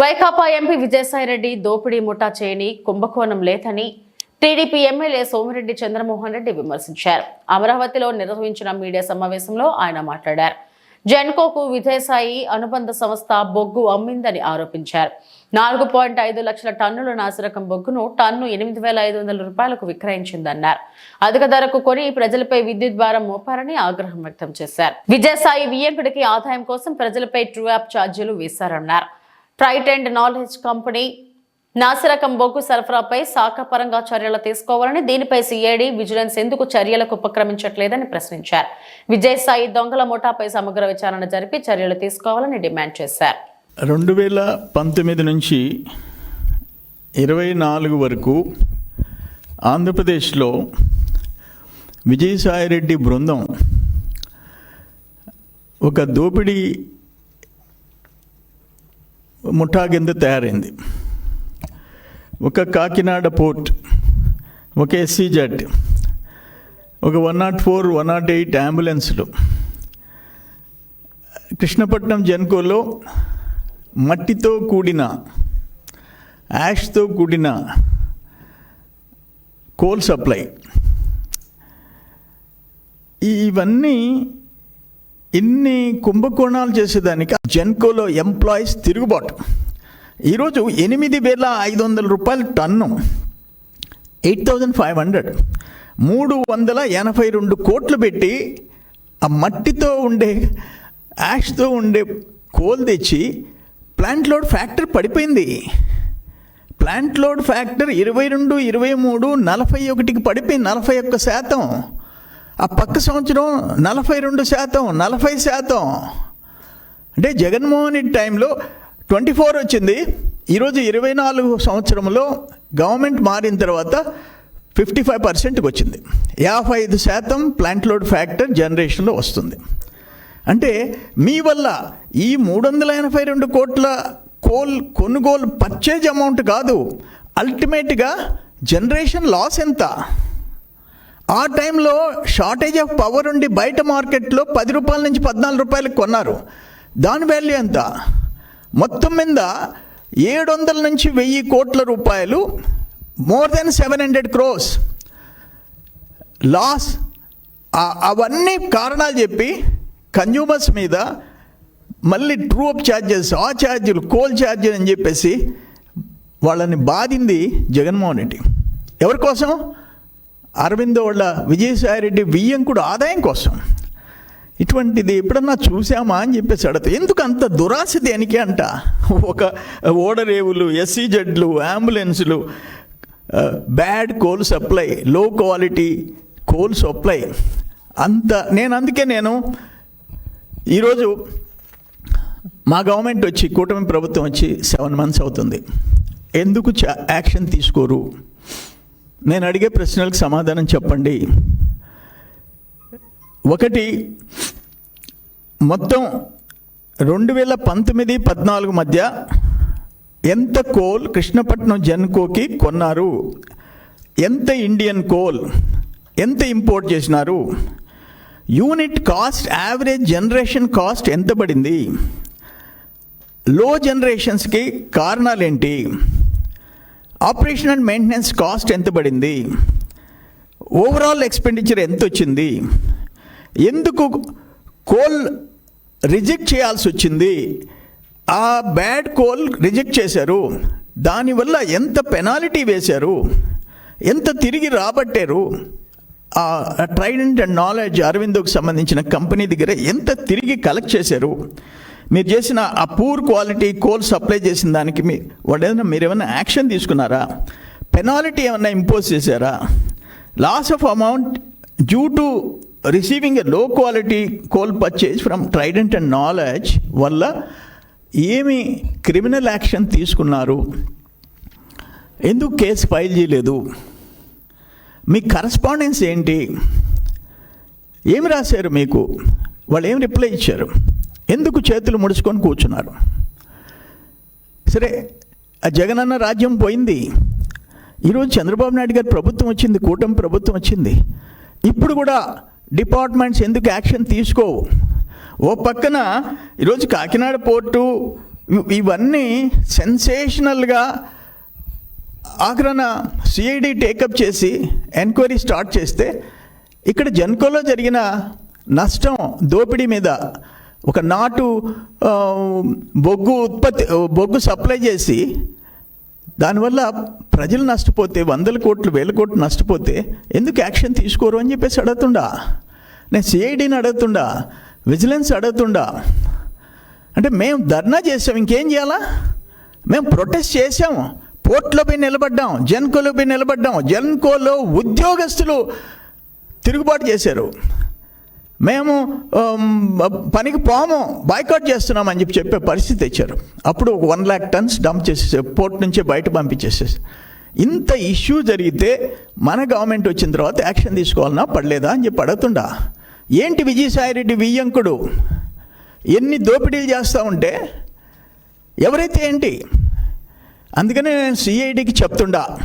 Vaikapa MP Vijayasai Reddy దోపిడీ ముఠా చేయని కుంభకోణం లేదని టీడీపీ ఎమ్మెల్యే సోమిరెడ్డి చంద్రమోహన్ రెడ్డి విమర్శించారు. అమరావతిలో నిర్వహించిన మీడియా సమావేశంలో ఆయన మాట్లాడారు. జెన్కోకు విజయసాయి అనుబంధ సంస్థ బొగ్గు అమ్మిందని ఆరోపించారు. నాలుగు పాయింట్ ఐదు లక్షల టన్నుల నాసిరకం బొగ్గును టన్ను ఎనిమిది వేల ఐదు వందల రూపాయలకు విక్రయించిందన్నారు. అధిక ధరకు కొని ప్రజలపై విద్యుత్ భారం మోపారని ఆగ్రహం వ్యక్తం చేశారు. విజయసాయి వియ్యంకుడికి ఆదాయం కోసం ప్రజలపై ట్రూ యాప్ ఛార్జీలు వేశారన్నారు. ట్రైట్ అండ్ నాలెడ్జ్ కంపెనీ నాసిరకం బొగ్గు సరఫరాపై శాఖపరంగా చర్యలు తీసుకోవాలని దీనిపై సిఐడి విజిలెన్స్ ఎందుకు చర్యలకు ఉపక్రమించట్లేదని ప్రశ్నించారు. విజయసాయి దొంగల ముఠాపై సమగ్ర విచారణ జరిపి చర్యలు తీసుకోవాలని డిమాండ్ చేశారు. రెండు వేల పంతొమ్మిది నుంచి ఇరవై నాలుగు వరకు ఆంధ్రప్రదేశ్లో విజయసాయిరెడ్డి బృందం ఒక దోపిడీ ముఠా కింద తయారైంది. ఒక కాకినాడ పోర్ట్ ఒక ఎస్సీ జెడ్ ఒక one nought four one nought eight అంబులెన్స్లు. Krishnapatnam జెన్కోలో మట్టితో కూడిన యాష్తో కూడిన కోల్ సప్లై. ఈ- ఇవన్నీ ఇన్ని కుంభకోణాలు చేసేదానికి జెన్కోలో ఎంప్లాయీస్ తిరుగుబాటు. ఈరోజు ఎనిమిది వేల ఐదు వందల రూపాయల ton eight thousand five hundred. మూడు వందల ఎనభై రెండు కోట్లు పెట్టి ఆ మట్టితో ఉండే యాష్తో ఉండే కోల్ తెచ్చి ప్లాంట్ లోడ్ ఫ్యాక్టర్ పడిపోయింది. ప్లాంట్ లోడ్ ఫ్యాక్టర్ ఇరవై రెండు ఇరవై మూడు నలభై ఒకటికి పడిపోయింది నలభై ఒక్క శాతం. ఆ పక్క సంవత్సరం నలభై రెండు శాతం నలభై శాతం. అంటే జగన్మోహన్ రెడ్డి టైంలో ట్వంటీ ఫోర్ వచ్చింది. ఈరోజు ఇరవై నాలుగు సంవత్సరంలో గవర్నమెంట్ మారిన తర్వాత ఫిఫ్టీ ఫైవ్ పర్సెంట్కి వచ్చింది. యాభై ఐదు శాతం ప్లాంట్ లోడ్ ఫ్యాక్టర్ జనరేషన్లో వస్తుంది. అంటే మీ వల్ల ఈ మూడు వందల ఎనభై రెండు కోట్ల కోల్ కొనుగోలు పర్చేజ్ అమౌంట్ కాదు. అల్టిమేట్గా జనరేషన్ లాస్ ఎంత? ఆ టైంలో షార్టేజ్ ఆఫ్ పవర్ ఉండి బయట మార్కెట్లో పది రూపాయల నుంచి పద్నాలుగు రూపాయలకు కొన్నారు. దాని వాల్యూ ఎంత? మొత్తం మీద ఏడు వందల నుంచి వెయ్యి కోట్ల రూపాయలు more than seven hundred crores loss అవన్నీ కారణాలు చెప్పి కన్జ్యూమర్స్ మీద మళ్ళీ ట్రూ అప్ ఛార్జెస్ ఆ ఛార్జీలు కోల్ ఛార్జీలు అని చెప్పేసి వాళ్ళని బాధింది జగన్మోహన్ రెడ్డి. ఎవరి కోసం? అరవిందో వాళ్ళ విజయసాయిరెడ్డి వియ్యంకుడు ఆదాయం కోసం. ఇటువంటిది ఎప్పుడన్నా చూసామా అని చెప్పేసి అడత ఎందుకు అంత దురాశ దేనికి అంట? ఒక ఓడరేవులు ఎస్సీ జడ్లు అంబులెన్సులు bad coal supply low quality coal supply. అంత నేను అందుకే నేను ఈరోజు మా గవర్నమెంట్ వచ్చి కూటమి ప్రభుత్వం వచ్చి సెవెన్ మంత్స్ అవుతుంది. ఎందుకు చా- యాక్షన్ తీసుకోరు? నేను అడిగే ప్రశ్నలకు సమాధానం చెప్పండి. ఒకటి మొత్తం రెండు వేల పంతొమ్మిది పద్నాలుగు మధ్య ఎంత కోల్ కృష్ణపట్నం జన్కోకి కొన్నారు? ఎంత ఇండియన్ కోల్? ఎంత ఇంపోర్ట్ చేసినారు? Unit cost average generation cost ఎంత పడింది? లో జనరేషన్స్కి కారణాలేంటి? ఆపరేషన్ అండ్ మెయింటెనెన్స్ కాస్ట్ ఎంత పడింది? ఓవరాల్ ఎక్స్పెండిచర్ ఎంత వచ్చింది? ఎందుకు కోల్ రిజెక్ట్ చేయాల్సి వచ్చింది? ఆ బ్యాడ్ కోల్ రిజెక్ట్ చేశారు. దానివల్ల ఎంత పెనాల్టీ వేశారు? ఎంత తిరిగి రాబట్టారు? ఆ ట్రైడెంట్ అండ్ నాలెడ్జ్ అరవిందోకి సంబంధించిన కంపెనీ దగ్గర ఎంత తిరిగి కలెక్ట్ చేశారు? మీరు చేసిన ఆ పూర్ క్వాలిటీ కోల్ సప్లై చేసిన దానికి మీ వాళ్ళు ఏదైనా మీరు ఏమైనా యాక్షన్ తీసుకున్నారా? పెనాల్టీ ఏమైనా ఇంపోజ్ చేశారా? Loss of amount due to receiving a low quality coal purchase from Trident and Knowledge వల్ల ఏమి క్రిమినల్ యాక్షన్ తీసుకున్నారు? ఎందుకు కేసు ఫైల్ చేయలేదు? మీ కరస్పాండెన్స్ ఏంటి? ఏమి రాశారు మీకు? వాళ్ళు ఏం రిప్లై ఇచ్చారు? ఎందుకు చేతులు ముడుచుకొని కూర్చున్నారు? సరే ఆ జగనన్న రాజ్యం పోయింది. ఈరోజు చంద్రబాబు నాయుడు గారి ప్రభుత్వం వచ్చింది కూటమి ప్రభుత్వం వచ్చింది. ఇప్పుడు కూడా డిపార్ట్మెంట్స్ ఎందుకు యాక్షన్ తీసుకోవు? ఓ పక్కన ఈరోజు కాకినాడ పోర్టు ఇవన్నీ సెన్సేషనల్గా ఆఖరణ సిఐడి టేకప్ చేసి ఎంక్వైరీ స్టార్ట్ చేస్తే ఇక్కడ జన్కోలో జరిగిన నష్టం దోపిడీ మీద ఒక నాటు బొగ్గు ఉత్పత్తి బొగ్గు సప్లై చేసి దానివల్ల ప్రజలు నష్టపోతే వందల కోట్లు వేల కోట్లు నష్టపోతే ఎందుకు యాక్షన్ తీసుకోరు అని చెప్పేసి అడుగుతుండా. నేను సిఐడిని అడుగుతుండా విజిలెన్స్ అడుగుతుండా. అంటే మేము ధర్నా చేసాం ఇంకేం చేయాలా? మేము ప్రొటెస్ట్ చేసాము పోర్ట్లో పోయి నిలబడ్డాం జెన్కోలో పోయి నిలబడ్డాం జెన్కోలో ఉద్యోగస్తులు తిరుగుబాటు చేశారు. మేము um, uh, పనికి పోము బాయ్కాట్ చేస్తున్నామని చెప్పి చెప్పే పరిస్థితి తెచ్చారు. అప్పుడు ఒక వన్ ల్యాక్ టన్స్ డంప్ చేసేసే పోర్ట్ నుంచే బయట పంపించేసేసి. ఇంత ఇష్యూ జరిగితే మన గవర్నమెంట్ వచ్చిన తర్వాత యాక్షన్ తీసుకోవాలన్నా పడలేదా అని చెప్పి అడుగుతుండా. ఏంటి విజయసాయిరెడ్డి వియ్యంకుడు? ఎన్ని దోపిడీలు చేస్తూ ఉంటే ఎవరైతే ఏంటి? అందుకనే నేను సిఐడికి చెప్తుండా.